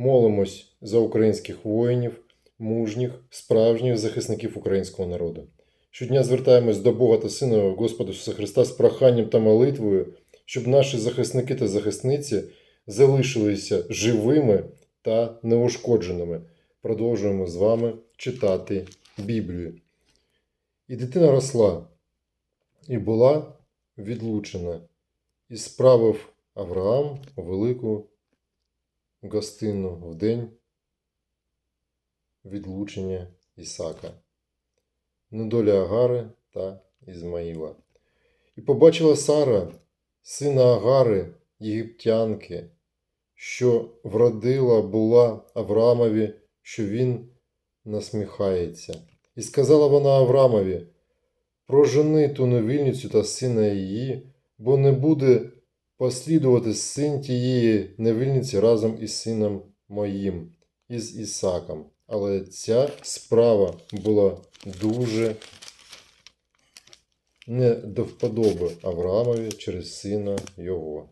Молимось за українських воїнів, мужніх, справжніх захисників українського народу. Щодня звертаємось до Бога та Сина Господа Ісуса Христа з проханням та молитвою, щоб наші захисники та захисниці залишилися живими та неушкодженими. Продовжуємо з вами читати Біблію. І дитина росла, і була відлучена, і справив Авраам велику гостину в день відлучення Ісака, недоля Агари та Ізмаїла. І побачила Сара, сина Агари, єгиптянки, що вродила була Авраамові, що він насміхається. І сказала вона Авраамові: Прожени ту невільницю та сина її, бо не буде послідувати син тієї невільниці разом із сином моїм, із Ісаком. Але ця справа була дуже не до вподоби Авраамові через сина його.